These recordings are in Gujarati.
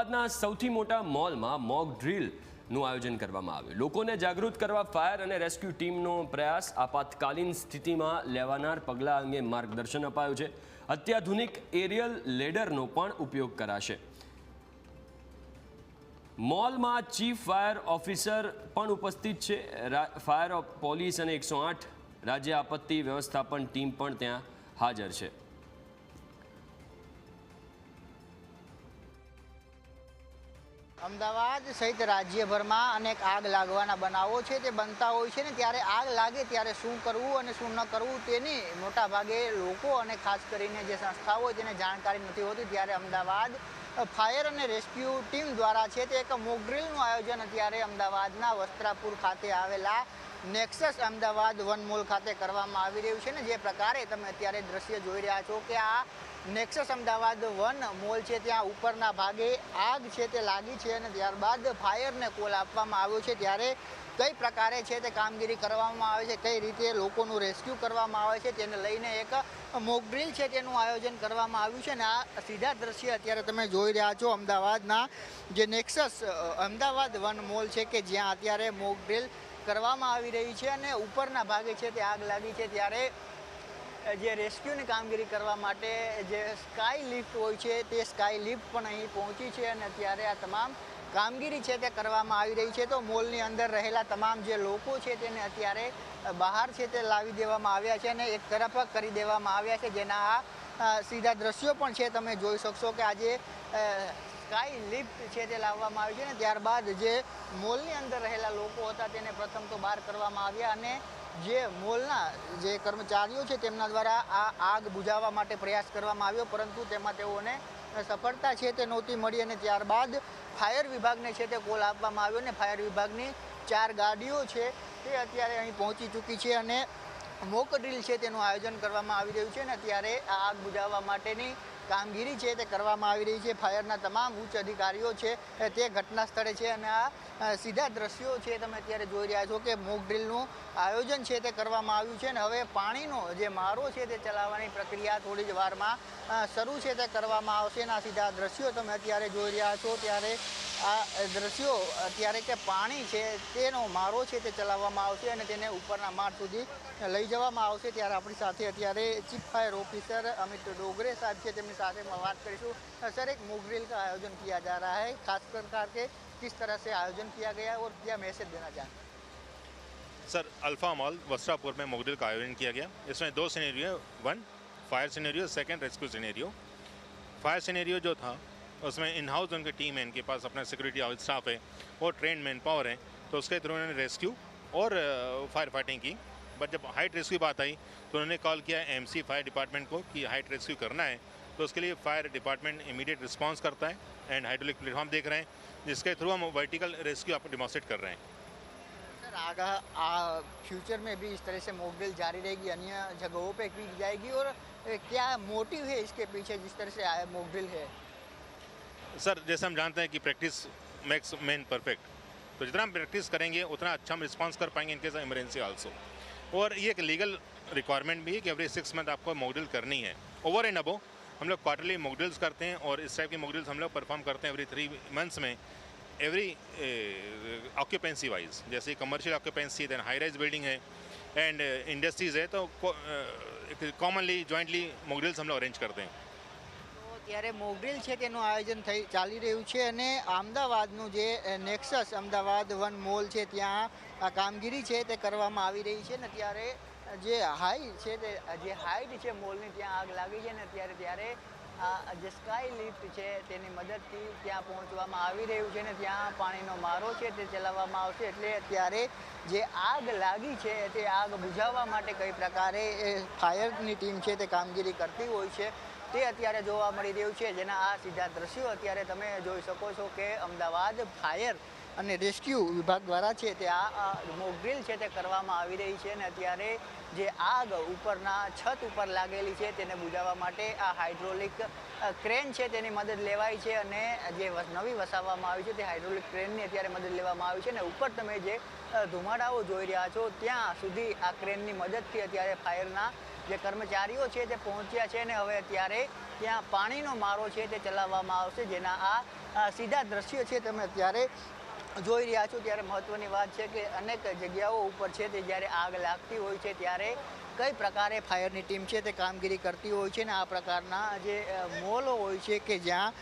અમદાવાદના સૌથી મોટા મોલમાં મોક ડ્રીલનું આયોજન કરવામાં આવ્યું. લોકોને જાગૃત કરવા ફાયર અને રેસ્ક્યુ ટીમનો પ્રયાસ આપાતકાલીન સ્થિતિમાં લેવાનાર પગલાં અંગે માર્ગદર્શન અપાયું છે. અત્યાધુનિક એરિયલ લેડરનો પણ ઉપયોગ કરાશે. મોલમાં ચીફ ફાયર ઓફિસર પણ ઉપસ્થિત છે. ફાયર પોલીસ અને એકસો આઠ રાજ્ય આપત્તિ વ્યવસ્થાપન ટીમ પણ ત્યાં હાજર છે. અમદાવાદ સહિત રાજ્યભરમાં અનેક આગ લાગવાના બનાવો છે, તે બનતા હોય છે ને ત્યારે આગ લાગે ત્યારે શું કરવું અને શું ન કરવું તેની મોટા ભાગે લોકો અને ખાસ કરીને જે સંસ્થાઓ હોય તેને જાણકારી નથી હોતી ત્યારે અમદાવાદ ફાયર અને રેસ્ક્યુ ટીમ દ્વારા છે તે એક મોકડ્રીલનું આયોજન અત્યારે અમદાવાદના વસ્ત્રાપુર ખાતે આવેલા નેક્સસ અમદાવાદ વન મોલ ખાતે કરવામાં આવી રહ્યું છે ને જે પ્રકારે તમે અત્યારે દ્રશ્ય જોઈ રહ્યા છો કે આ નેક્સસ અમદાવાદ વન મોલ છે ત્યાં ઉપરના ભાગે આગ છે તે લાગી છે અને ત્યારબાદ ફાયરને કોલ આપવામાં આવ્યો છે. ત્યારે કઈ પ્રકારે છે તે કામગીરી કરવામાં આવે છે, કઈ રીતે લોકોનું રેસ્ક્યુ કરવામાં આવે છે તેને લઈને એક મોકડ્રીલ છે તેનું આયોજન કરવામાં આવ્યું છે અને આ સીધા દ્રશ્ય અત્યારે તમે જોઈ રહ્યા છો અમદાવાદના જે નેક્સસ અમદાવાદ વન મોલ છે કે જ્યાં અત્યારે મોક ડ્રીલ કરવામાં આવી રહી છે અને ઉપરના ભાગે છે તે આગ લાગી છે ત્યારે જે રેસ્ક્યુની કામગીરી કરવા માટે જે સ્કાય લિફ્ટ હોય છે તે સ્કાય લિફ્ટ પણ અહીં પહોંચી છે અને ત્યારે આ તમામ કામગીરી છે તે કરવામાં આવી રહી છે. તો મોલની અંદર રહેલા તમામ જે લોકો છે તેને અત્યારે બહાર છે તે લાવી દેવામાં આવ્યા છે અને એક તરફ કરી દેવામાં આવ્યા છે. જેના આ સીધા દ્રશ્યો પણ છે. તમે જોઈ શકશો કે આજે સ્કાય લિફ્ટ છે તે લાવવામાં આવી છે ને ત્યારબાદ જે મોલની અંદર રહેલા લોકો હતા તેને પ્રથમ તો બહાર કરવામાં આવ્યા અને જે મોલના જે કર્મચારીઓ છે તેમના દ્વારા આ આગ બુઝાવવા માટે પ્રયાસ કરવામાં આવ્યો, પરંતુ તેમાં તેઓને સફળતા છે તે નહોતી મળી અને ત્યારબાદ ફાયર વિભાગને છે તે કોલ આપવામાં આવ્યો અને ફાયર વિભાગની ચાર ગાડીઓ છે તે અત્યારે અહીં પહોંચી ચૂકી છે અને મોક ડ્રીલ છે તેનું આયોજન કરવામાં આવી રહ્યું છે અને અત્યારે આ આગ બુઝાવવા માટેની કામગીરી છે તે કરવામાં આવી રહી છે. ફાયરના તમામ ઉચ્ચ અધિકારીઓ છે તે ઘટના સ્થળે છે અને આ સીધા દ્રશ્યો છે તમે અત્યારે જોઈ રહ્યા છો કે મોક ડ્રીલનું આયોજન છે તે કરવામાં આવ્યું છે અને હવે પાણીનો જે મારો છે તે ચલાવવાની પ્રક્રિયા થોડી જ વારમાં શરૂ છે તે કરવામાં આવશે અને સીધા દ્રશ્યો તમે અત્યારે જોઈ રહ્યા છો ત્યારે આ દ્રશ્યો અત્યારે કે પાણી છે તેનો મારો છે તે ચલાવવામાં આવશે અને તેને ઉપરના માળ સુધી લઈ જવામાં આવશે ત્યારે આપણી સાથે અત્યારે ચીફ फायर ऑफिसर अमित डोगरे साहब છે તેમની સાથે हम बात કરીશું सर एक मूक ड्रिल का आयोजन किया जा रहा है खास कर करके किस तरह से आयोजन किया गया है और क्या मैसेज देना चाहते हैं सर अल्फा मॉल वस्त्रापुर में मोगदिल का आयोजन किया गया इसमें दो scenario one fire scenario second rescue scenario fire scenario जो था उसमें इन हाउस उनकी टीम है, इनके पास अपना सिक्योरिटी स्टाफ है, और ट्रेन मैन पावर है तो उसके थ्रू उन्होंने रेस्क्यू और फायर फाइटिंग की। बट जब हाइट रेस्क्यू बात आई तो उन्होंने कॉल किया एमसी फायर डिपार्टमेंट को कि हाइट रेस्क्यू करना है तो उसके लिए फायर डिपार्टमेंट इमीडिएट रिस्पांस करता है एंड हाइड्रोलिक प्लेटफॉर्म देख रहे हैं, जिसके थ्रू हम वर्टिकल रेस्क्यू आपको डिमॉन्स्ट्रेट कर रहे हैं। सर, आगा फ्यूचर में भी इस तरह से ड्रिल जारी रहेगी, अन्य जगहों पे की जाएगी और क्या मोटिव है इसके पीछे जिस तरह से आया ड्रिल है? सर, जैसे हम जानते हैं कि प्रैक्टिस मेक्स मैन परफेक्ट तो जितना हम प्रैक्टिस करेंगे, उतना अच्छा हम रिस्पांस कर पाएँगे इनकेस इमरजेंसी आल्सो और ये एक लीगल रिक्वायरमेंट भी है कि एवरी सिक्स मंथ आपको मॉडल करनी है. ओवर एंड अबो हम लोग क्वार्टरली मॉडल्स करते हैं और इस टाइप की मॉडल्स हम लोग परफॉर्म करते हैं एवरी थ्री मंथ्स में एवरी ऑक्यूपेंसी वाइज जैसे commercial occupancy then high rise building है एंड इंडस्ट्रीज़ है तो कॉमनली जॉइंटली मॉडल्स हम लोग अरेंज करते हैं. ત્યારે મોકડ્રીલ છે તેનું આયોજન થઈ ચાલી રહ્યું છે અને અમદાવાદનું જે નેક્સસ અમદાવાદ વન મોલ છે ત્યાં આ કામગીરી છે તે કરવામાં આવી રહી છે ને ત્યારે જે હાઈ છે તે, જે હાઈટ છે મોલની ત્યાં આગ લાગી છે ને ત્યારે ત્યારે આ જે સ્કાય લિફ્ટ છે તેની મદદથી ત્યાં પહોંચવામાં આવી રહ્યું છે ને ત્યાં પાણીનો મારો છે તે ચલાવવામાં આવશે એટલે અત્યારે જે આગ લાગી છે તે આગ બુઝાવવા માટે કઈ પ્રકારે ફાયરની ટીમ છે તે કામગીરી કરતી હોય છે. તે અત્યારે જોવા મળી રહ્યું છે, જેના આ સીધા દ્રશ્યો અત્યારે તમે જોઈ શકો છો કે અમદાવાદ ફાયર અને રેસ્ક્યુ વિભાગ દ્વારા છે તે આ મોકડ્રીલ છે તે કરવામાં આવી રહી છે અને અત્યારે જે આગ ઉપરના છત ઉપર લાગેલી છે તેને બુજાવવા માટે આ હાઇડ્રોલિક ક્રેન છે તેની મદદ લેવાય છે અને જે નવી વસાવવામાં આવી છે તે હાઇડ્રોલિક ક્રેનની અત્યારે મદદ લેવામાં આવી છે અને ઉપર તમે જે ધુમાડાઓ જોઈ રહ્યા છો, ત્યાં સુધી આ ક્રેનની મદદથી અત્યારે ફાયરના જે કર્મચારીઓ છે તે પહોંચ્યા છે અને હવે અત્યારે ત્યાં પાણીનો મારો છે તે ચલાવવામાં આવશે, જેના આ સીધા દ્રશ્યો છે તમે અત્યારે જોઈ રહ્યા છો. ત્યારે મહત્ત્વની વાત છે કે અનેક જગ્યાઓ ઉપર છે તે જ્યારે આગ લાગતી હોય છે ત્યારે કઈ પ્રકારે ફાયરની ટીમ છે તે કામગીરી કરતી હોય છે ને આ પ્રકારના જે મોલો હોય છે કે જ્યાં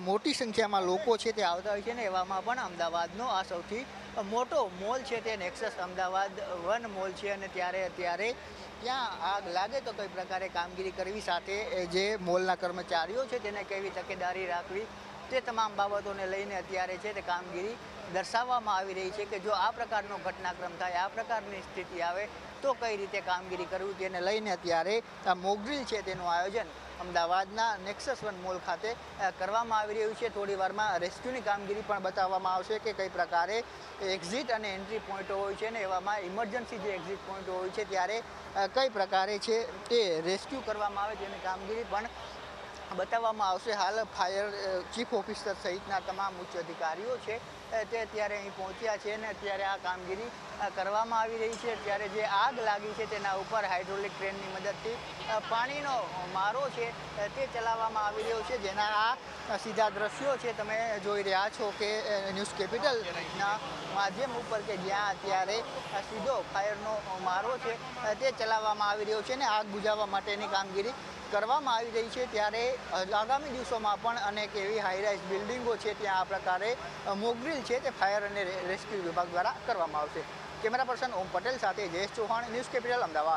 મોટી સંખ્યામાં લોકો છે તે આવતા હોય છે ને એવામાં પણ અમદાવાદનો આ સૌથી મોટો મોલ છે તે નેક્સસ અમદાવાદ વન મોલ છે અને ત્યારે અત્યારે ત્યાં આગ લાગે તો કઈ પ્રકારે કામગીરી કરવી સાથે જે મોલના કર્મચારીઓ છે તેને કેવી તકેદારી રાખવી તે તમામ બાબતોને લઈને અત્યારે છે તે કામગીરી દર્શાવવામાં આવી રહી છે કે જો આ પ્રકારનો ઘટનાક્રમ થાય, આ પ્રકારની સ્થિતિ આવે, તો કઈ રીતે કામગીરી કરવી તેને લઈને અત્યારે આ મોકડ્રીલ છે તેનું આયોજન અમદાવાદના નેક્સસ વન મોલ ખાતે કરવામાં આવી રહ્યું છે. થોડી વારમાં રેસ્ક્યુની કામગીરી પણ બતાવવામાં આવશે કે કઈ પ્રકારે એક્ઝિટ અને એન્ટ્રી પોઈન્ટો હોય છે ને એવામાં ઇમરજન્સી જે એક્ઝિટ પોઈન્ટો હોય છે ત્યારે કઈ પ્રકારે છે તે રેસ્ક્યુ કરવામાં આવે તેની કામગીરી પણ બતાવવામાં આવશે. હાલ ફાયર ચીફ ઓફિસર સહિતના તમામ ઉચ્ચ અધિકારીઓ છે તે અત્યારે અહીં પહોંચ્યા છે અને અત્યારે આ કામગીરી કરવામાં આવી રહી છે. ત્યારે જે આગ લાગી છે તેના ઉપર હાઇડ્રોલિક ટ્રેનની મદદથી પાણીનો મારો છે તે ચલાવવામાં આવી રહ્યો છે. જેના આ સીધા દ્રશ્યો છે, તમે જોઈ રહ્યા છો કે ન્યૂઝ કેપિટલના માધ્યમ ઉપર કે જ્યાં અત્યારે સીધો ફાયરનો મારો છે તે ચલાવવામાં આવી રહ્યો છે ને આગ બુઝાવવા માટેની કામગીરી કરવામાં આવી રહી છે ત્યારે આગામી દિવસોમાં પણ અનેક એવી હાઈરાઇઝ બિલ્ડિંગો છે ત્યાં આ પ્રકારે મોગરીલ છે તે ફાયર અને રેસ્ક્યુ વિભાગ દ્વારા કરવામાં આવશે. કેમેરા પર્સન ઓમ પટેલ સાથે જયેશ ચૌહાણ, ન્યૂઝ કેપિટલ, અમદાવાદ.